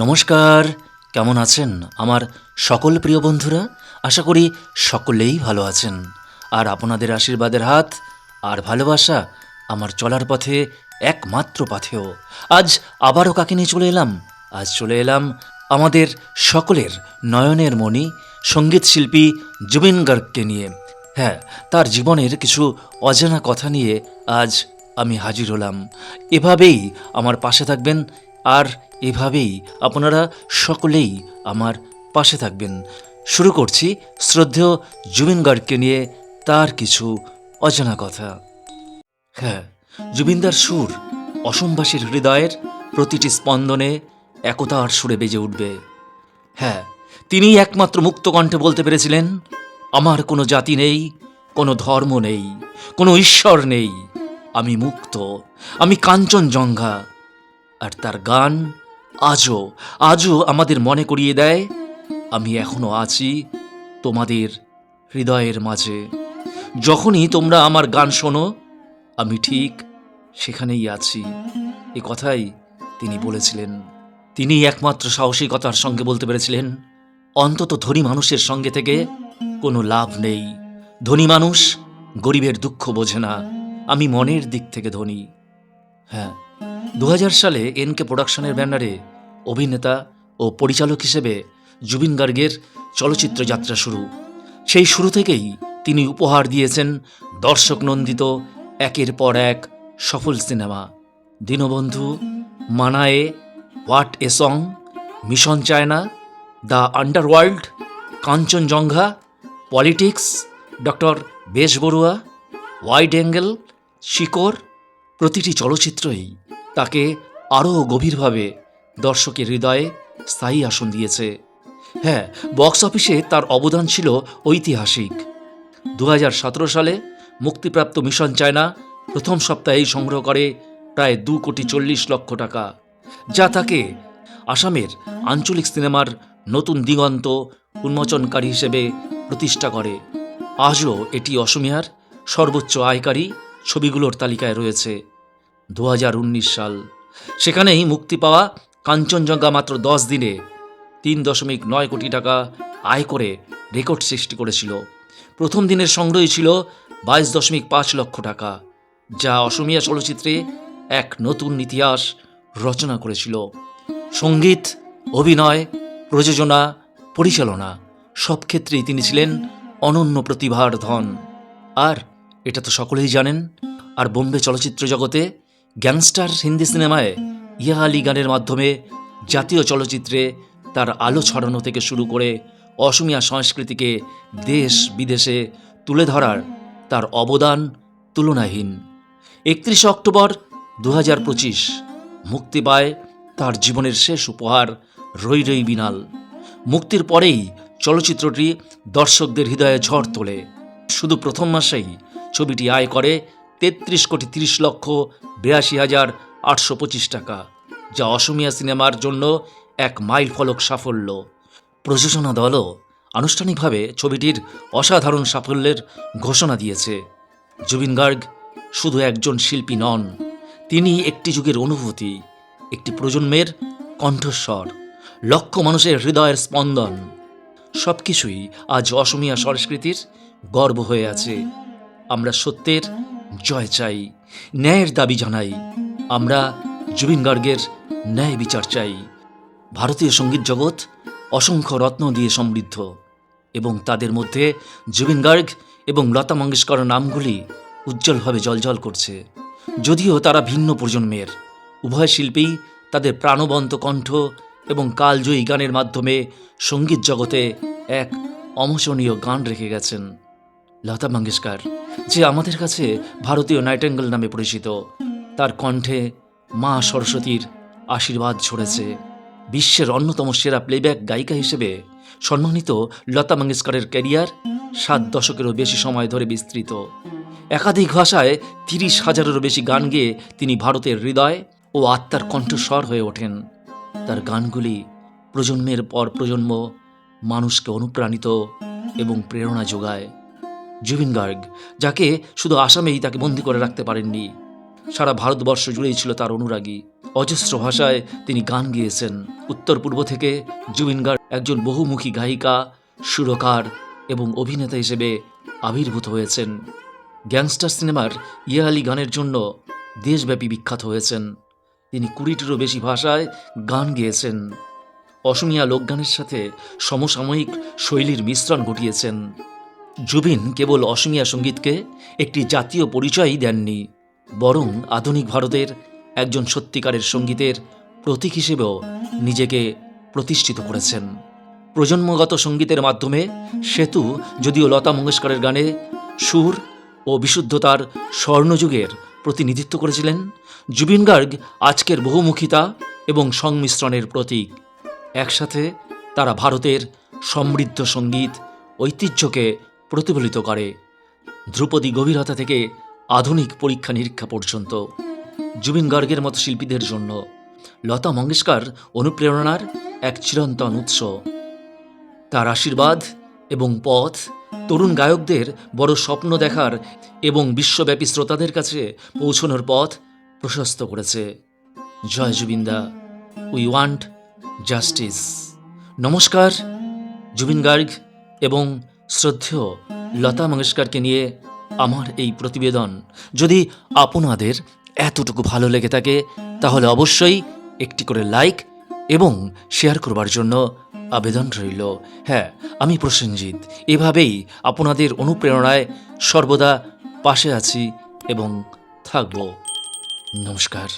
নমস্কার, কেমন আছেন আমার সকল প্রিয় বন্ধুরা? আশা করি সকলেই ভালো আছেন। আর আপনাদের আশীর্বাদের হাত আর ভালোবাসা আমার চলার পথে একমাত্র পাথেও আজ আবারও কাকে নিয়ে চলে এলাম? আজ চলে এলাম আমাদের সকলের নয়নের মণি, সংগীত শিল্পী জুবিন গার্গকে নিয়ে। হ্যাঁ তার জীবনের কিছু অজানা কথা নিয়ে আজ আমি হাজির হলাম। এভাবেই আমার পাশে থাকবেন আর এভাবেই আপনারা সকলেই আমার পাশে থাকবেন। শুরু করছি শ্রদ্ধেয় জুবিন গার্গকে নিয়ে তার কিছু অজানা কথা। হ্যাঁ জুবিনদার সুর অসমবাসীর হৃদয়ের প্রতিটি স্পন্দনে একতার সুরে বেজে উঠবে। হ্যাঁ তিনি একমাত্র মুক্ত কণ্ঠে বলতে পেরেছিলেন, আমার কোনো জাতি নেই, কোনো ধর্ম নেই, কোনো ঈশ্বর নেই। আমি মুক্ত, আমি কাঞ্চনজঙ্ঘা আর তার গান আজও আজও আমাদের মনে করিয়ে দেয়, আমি এখনও আছি তোমাদের হৃদয়ের মাঝে। যখনই তোমরা আমার গান শোনো, আমি ঠিক সেখানেই আছি। এ কথাই তিনি বলেছিলেন। তিনি একমাত্র সাহসিকতার সঙ্গে বলতে পেরেছিলেন, অন্তত ধনী মানুষের সঙ্গে থেকে কোনো লাভ নেই। ধনী মানুষ গরিবের দুঃখ বোঝে না, আমি মনের দিক থেকে ধনী। হ্যাঁ দু হাজার সালে এনকে প্রোডাকশনের ব্যানারে অভিনেতা ও পরিচালক হিসেবে জুবিন গার্গের চলচ্চিত্র যাত্রা শুরু। সেই শুরু থেকেই তিনি উপহার দিয়েছেন দর্শক নন্দিত একের পর এক সফল সিনেমা। Dinabandhu, মানায়ে, what a song, mission China, the underworld, Kanchenjunga, politics, doctor Bezbaruah wide angle শিকর প্রতিটি চলচ্চিত্রই তাকে আরও গভীরভাবে দর্শকের হৃদয়ে স্থায়ী আসন দিয়েছে। হ্যাঁ বক্স অফিসে তার অবদান ছিল ঐতিহাসিক। দু হাজার সতেরো সালে মুক্তিপ্রাপ্ত মিশন চায়না প্রথম সপ্তাহেই সংগ্রহ করে প্রায় দু কোটি চল্লিশ লক্ষ টাকা, যা তাকে আসামের আঞ্চলিক সিনেমার নতুন দিগন্ত উন্মোচনকারী হিসেবে প্রতিষ্ঠা করে। আজও এটি অসমিয়ার সর্বোচ্চ আয়কারী ছবিগুলোর তালিকায় রয়েছে। দু হাজার উনিশ সাল। সেখানেই মুক্তি পাওয়া কাঞ্চনজঙ্ঘা মাত্র দশ দিনে তিন দশমিক নয় কোটি টাকা আয় করে রেকর্ড সৃষ্টি করেছিল। প্রথম দিনের সংগ্রহই ছিল বাইশ দশমিক পাঁচ লক্ষ টাকা, যা অসমিয়া চলচ্চিত্রে এক নতুন ইতিহাস রচনা করেছিল। সংগীত, অভিনয়, প্রযোজনা, পরিচালনা সব ক্ষেত্রেই তিনি ছিলেন অনন্য প্রতিভার ধন। আর এটা তো সকলেই জানেন, আর বোম্বে চলচ্চিত্র জগতে গ্যাংস্টার হিন্দি সিনেমায় ইয়া আলী গানের মাধ্যমে জাতীয় চলচ্চিত্রে তার আলো ছড়ানো থেকে শুরু করে অসমিয়া সংস্কৃতিকে দেশ বিদেশে তুলে ধরার তার অবদান তুলনাহীন। একত্রিশে অক্টোবর দু পঁচিশ, মুক্তি পায় তার জীবনের শেষ উপহার রই রই বিনাল। মুক্তির পরেই চলচ্চিত্রটি দর্শকদের হৃদয়ে ঝড় তোলে। শুধু প্রথম মাসেই ছবিটি আয় করে তেত্রিশ কোটি তিরিশ লক্ষ বিরাশি হাজার আটশো পঁচিশ টাকা, যা অসমিয়া সিনেমার জন্য এক মাইল ফলক সাফল্য। প্রযোজনা দলও আনুষ্ঠানিকভাবে ছবিটির অসাধারণ সাফল্যের ঘোষণা দিয়েছে। জুবিন গার্গ শুধু একজন শিল্পী নন, তিনি একটি যুগের অনুভূতি, একটি প্রজন্মের কণ্ঠস্বর, লক্ষ মানুষের হৃদয়ের স্পন্দন। সব কিছুই আজ অসমিয়া সংস্কৃতির গর্ব হয়ে আছে। আমরা সত্যের জয় চাই, ন্যায়ের দাবি জানাই, আমরা জুবিন গার্গের ন্যায় বিচার চাই। ভারতীয় সংগীত জগৎ অসংখ্য রত্ন দিয়ে সমৃদ্ধ, এবং তাদের মধ্যে জুবিন গার্গ এবং লতা মঙ্গেশকর নামগুলি উজ্জ্বলভাবে জলজল করছে। যদিও তারা ভিন্ন প্রজন্মের, উভয় শিল্পী তাদের প্রাণবন্ত কণ্ঠ এবং কালজয়ী গানের মাধ্যমে সংগীত জগতে এক অমোচনীয় গান রেখে গেছেন। লতা মঙ্গেশকর, যে আমাদের কাছে ভারতীয় নাইটেঙ্গল নামে পরিচিত। তার কণ্ঠে মা সরস্বতীর আশীর্বাদ ছড়েছে। বিশ্বের অন্যতম সেরা প্লেব্যাক গায়িকা হিসেবে সম্মানিত লতা মঙ্গেশকরের ক্যারিয়ার সাত দশকেরও বেশি সময় ধরে বিস্তৃত। একাধিক ভাষায় তিরিশ হাজারেরও বেশি গান গেয়ে তিনি ভারতের হৃদয় ও আত্মার কণ্ঠস্বর হয়ে ওঠেন। তার গানগুলি প্রজন্মের পর প্রজন্ম মানুষকে অনুপ্রাণিত এবং প্রেরণা যোগায়। জুবিন গার্গ, যাকে শুধু আসামেই তাকে বন্দি করে রাখতে পারেননি। সারা ভারতবর্ষ জুড়েই ছিল তার অনুরাগী। অজস্র ভাষায় তিনি গান গেয়েছেন। উত্তর পূর্ব থেকে জুবিন গার্গ একজন বহুমুখী গায়িকা, সুরকার এবং অভিনেতা হিসেবে আবির্ভূত হয়েছেন। গ্যাংস্টার সিনেমার ইয়া আলী গানের জন্য দেশব্যাপী বিখ্যাত হয়েছেন। তিনি কুড়িটিরও বেশি ভাষায় গান গেয়েছেন। অসমিয়া লোকগানের সাথে সমসাময়িক শৈলীর মিশ্রণ ঘটিয়েছেন। জুবিন কেবল অসমিয়া সঙ্গীতকে একটি জাতীয় পরিচয়ই দেননি, বরং আধুনিক ভারতের একজন সত্যিকারের সঙ্গীতের প্রতীক হিসেবেও নিজেকে প্রতিষ্ঠিত করেছেন। প্রজন্মগত সঙ্গীতের মাধ্যমে সেতু, যদিও লতা মঙ্গেশকরের গানে সুর ও বিশুদ্ধতার স্বর্ণযুগের প্রতিনিধিত্ব করেছিলেন, জুবিন গার্গ আজকের বহুমুখিতা এবং সংমিশ্রণের প্রতীক। একসাথে তারা ভারতের সমৃদ্ধ সংগীত ঐতিহ্যকে প্রতিফলিত করে। ধ্রুপদী গভীরতা থেকে আধুনিক পরীক্ষা নিরীক্ষা পর্যন্ত। জুবিন গার্গের মতো শিল্পীদের জন্য লতা মঙ্গেশকর অনুপ্রেরণার এক চিরন্তন উৎস। তার আশীর্বাদ এবং পথ তরুণ গায়কদের বড় স্বপ্ন দেখার এবং বিশ্বব্যাপী শ্রোতাদের কাছে পৌঁছানোর পথ প্রশস্ত করেছে। জয় জুবিন্দা উই ওয়ান্ট জাস্টিস নমস্কার, জুবিন গার্গ এবং শ্রদ্ধেয় লতা মঙ্গেশকরকে নিয়ে আমার এই প্রতিবেদন। যদি আপনাদের এতটুকু ভালো লেগে থাকে, তাহলে অবশ্যই একটি করে লাইক এবং শেয়ার করবার জন্য আবেদন রইল। হ্যাঁ আমি প্রসেনজিৎ। এভাবেই আপনাদের অনুপ্রেরণায় সর্বদা পাশে আছি এবং থাকব। নমস্কার।